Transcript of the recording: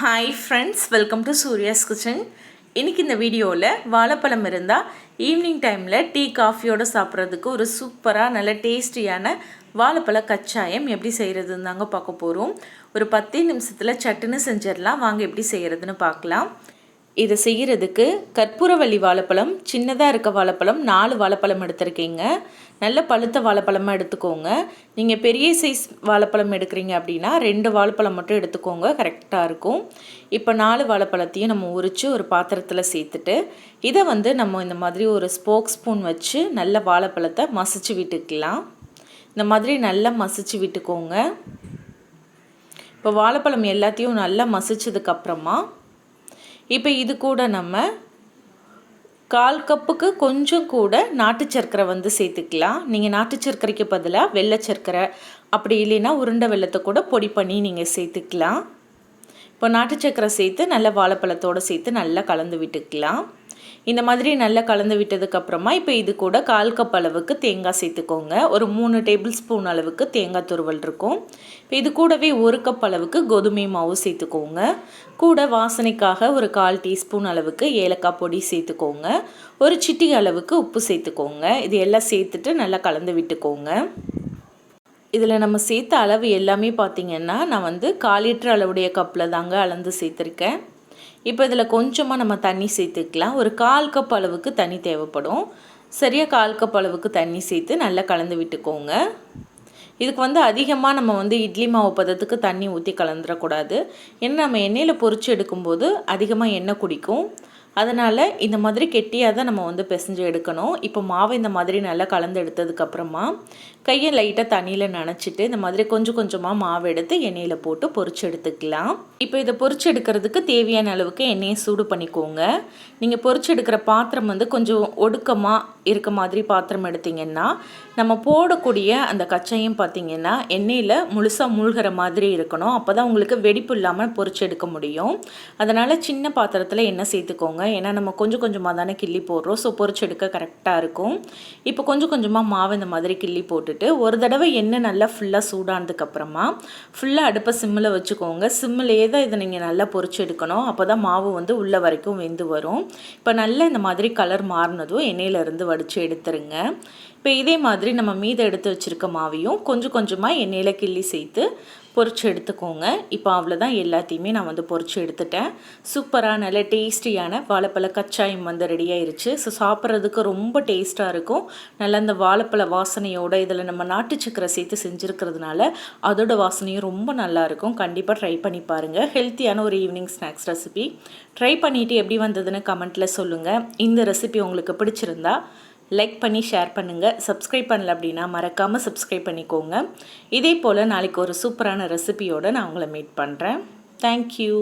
Hi friends welcome to Surya's kitchen இன்றைக்கி இந்த வீடியோவில் வாழைப்பழம் இருந்தால் ஈவினிங் டைமில் டீ காஃபியோடு சாப்பிட்றதுக்கு ஒரு சூப்பராக நல்ல டேஸ்டியான வாழைப்பழ கச்சாயம் எப்படி செய்கிறதுன்னு தாங்க பார்க்க போகிறோம் ஒரு பத்தே நிமிஷத்தில் சட்டுன்னு செஞ்சிடலாம். வாங்க எப்படி செய்கிறதுன்னு பார்க்கலாம். இதை செய்கிறதுக்கு கற்பூரவள்ளி வாழைப்பழம் சின்னதாக இருக்க வாழைப்பழம் நாலு வாழைப்பழம் எடுத்திருக்கீங்க. நல்ல பழுத்த வாழைப்பழமாக எடுத்துக்கோங்க. நீங்கள் பெரிய சைஸ் வாழைப்பழம் எடுக்கிறீங்க அப்படின்னா ரெண்டு வாழைப்பழம் மட்டும் எடுத்துக்கோங்க. கரெக்டாக இருக்கும். இப்போ நாலு வாழைப்பழத்தையும் நம்ம உரித்து ஒரு பாத்திரத்தில் சேர்த்துட்டு இதை வந்து நம்ம இந்த மாதிரி ஒரு ஸ்போக் ஸ்பூன் வச்சு நல்ல வாழைப்பழத்தை மசிச்சு விட்டுக்கலாம். இந்த மாதிரி நல்லா மசிச்சு விட்டுக்கோங்க. இப்போ வாழைப்பழம் எல்லாத்தையும் நல்லா மசிச்சதுக்கப்புறமா இப்போ இது கூட நம்ம கால் கப்புக்கு கொஞ்சம் கூட நாட்டு சர்க்கரை வந்து சேர்த்துக்கலாம். நீங்கள் நாட்டு சர்க்கரைக்கு பதிலாக வெள்ளை சர்க்கரை அப்படி இல்லைன்னா உருண்டை வெள்ளத்தை கூட பொடி பண்ணி நீங்கள் சேர்த்துக்கலாம். இப்போ நாட்டு சக்கரை சேர்த்து நல்லா வாழைப்பழத்தோடு சேர்த்து நல்லா கலந்து விட்டுக்கலாம். இந்த மாதிரி நல்லா கலந்து விட்டதுக்கப்புறமா இப்போ இது கூட கால் கப் அளவுக்கு தேங்காய் சேர்த்துக்கோங்க. ஒரு மூணு டேபிள் ஸ்பூன் அளவுக்கு தேங்காய் துருவல் இருக்கும். இப்போ இது கூடவே ஒரு கப் அளவுக்கு கோதுமை மாவு சேர்த்துக்கோங்க. கூட வாசனைக்காக ஒரு கால் டீஸ்பூன் அளவுக்கு ஏலக்காய் பொடி சேர்த்துக்கோங்க. ஒரு சிட்டி அளவுக்கு உப்பு சேர்த்துக்கோங்க. இது எல்லாம் சேர்த்துட்டு நல்லா கலந்து விட்டுக்கோங்க. இதில் நம்ம சேர்த்த அளவு எல்லாமே பார்த்திங்கன்னா நான் வந்து கால் லிட்டர் அளவுடைய கப்பில் தாங்க அளந்து சேர்த்துருக்கேன். இப்போ இதில் கொஞ்சமாக நம்ம தண்ணி சேர்த்துக்கலாம். ஒரு கால் கப் அளவுக்கு தண்ணி தேவைப்படும். சரியாக கால் கப் அளவுக்கு தண்ணி சேர்த்து நல்லா கலந்து விட்டுக்கோங்க. இதுக்கு வந்து அதிகமாக நம்ம வந்து இட்லி மாவு பதத்துக்கு தண்ணி ஊற்றி கலந்துடக்கூடாது. ஏன்னா நம்ம எண்ணெயில் பொறிச்சு எடுக்கும்போது அதிகமாக எண்ணெய் குடிக்கும். அதனால் இந்த மாதிரி கெட்டியாக தான் நம்ம வந்து பிசைஞ்சு எடுக்கணும். இப்போ மாவை இந்த மாதிரி நல்லா கலந்து எடுத்ததுக்கப்புறமா கையை லைட்டாக தண்ணியில் நனைச்சிட்டு இந்த மாதிரி கொஞ்சம் கொஞ்சமாக மாவு எடுத்து எண்ணெயில் போட்டு பொறிச்சு எடுத்துக்கலாம். இப்போ இதை பொறிச்சு எடுக்கிறதுக்கு தேவையான அளவுக்கு எண்ணெயை சூடு பண்ணிக்கோங்க. நீங்கள் பொறிச்சு எடுக்கிற பாத்திரம் வந்து கொஞ்சம் ஒடுக்கமாக இருக்க மாதிரி பாத்திரம் எடுத்திங்கன்னா நம்ம போடக்கூடிய அந்த கச்சையும் பார்த்திங்கன்னா எண்ணெயில் முழுசாக மூழ்கிற மாதிரி இருக்கணும். அப்போ தான் உங்களுக்கு வெடிப்பு இல்லாமல் பொறிச்சு எடுக்க முடியும். அதனால் சின்ன பாத்திரத்தில் எண்ணெய் சேர்த்துக்கோங்க. ஏன்னா நம்ம கொஞ்சம் கொஞ்சமாக தானே கிள்ளி போடுறோம். ஸோ பொறிச்சு எடுக்க கரெக்டாக இருக்கும். இப்போ கொஞ்சம் கொஞ்சமாக மாவு இந்த மாதிரி கிள்ளி போட்டுட்டு ஒரு தடவை எண்ணெய் நல்லா ஃபுல்லாக சூடானதுக்கப்புறமா ஃபுல்லாக அடுப்பை சிம்மில் வச்சுக்கோங்க. சிம்மிலே தான் இதை நீங்கள் நல்லா பொறிச்சு எடுக்கணும். அப்போ தான் மாவு வந்து உள்ளே வரைக்கும் வெந்து வரும். இப்போ நல்லா இந்த மாதிரி கலர் மாறினதும் எண்ணெயிலேருந்து வடித்து எடுத்துருங்க. இப்போ இதே மாதிரி நம்ம மீதை எடுத்து வச்சுருக்க மாவையும் கொஞ்சம் கொஞ்சமாக எண்ணெயில் கிள்ளி சேர்த்து பொறிச்சு எடுத்துக்கோங்க. இப்போ அவ்வளோதான் எல்லாத்தையுமே நான் வந்து பொறிச்சு எடுத்துட்டேன். சூப்பராக நல்ல டேஸ்டியான வாழைப்பழ கச்சாயம் வந்து ரெடி ஆயிருச்சு. ஸோ சாப்பிட்றதுக்கு ரொம்ப டேஸ்ட்டாக இருக்கும். நல்ல அந்த வாழைப்பழ வாசனையோடு இதில் நம்ம நாட்டு சக்கரை சேர்த்து செஞ்சுருக்கிறதுனால அதோட வாசனையும் ரொம்ப நல்லாயிருக்கும் கண்டிப்பாக ட்ரை பண்ணி பாருங்கள் ஹெல்த்தியான ஒரு ஈவினிங் ஸ்நாக்ஸ் ரெசிபி ட்ரை பண்ணிவிட்டு எப்படி வந்ததுன்னு கமெண்ட்டில் சொல்லுங்கள் இந்த ரெசிபி உங்களுக்கு பிடிச்சிருந்தா லைக் பண்ணி ஷேர் பண்ணுங்கள் சப்ஸ்கிரைப் பண்ணல அப்படின்னா மறக்காமல் சப்ஸ்கிரைப் பண்ணிக்கோங்க. இதே போல் நாளைக்கு ஒரு சூப்பரான ரெசிபியோடு நான் உங்களை மீட் பண்ணுறேன் தேங்க்யூ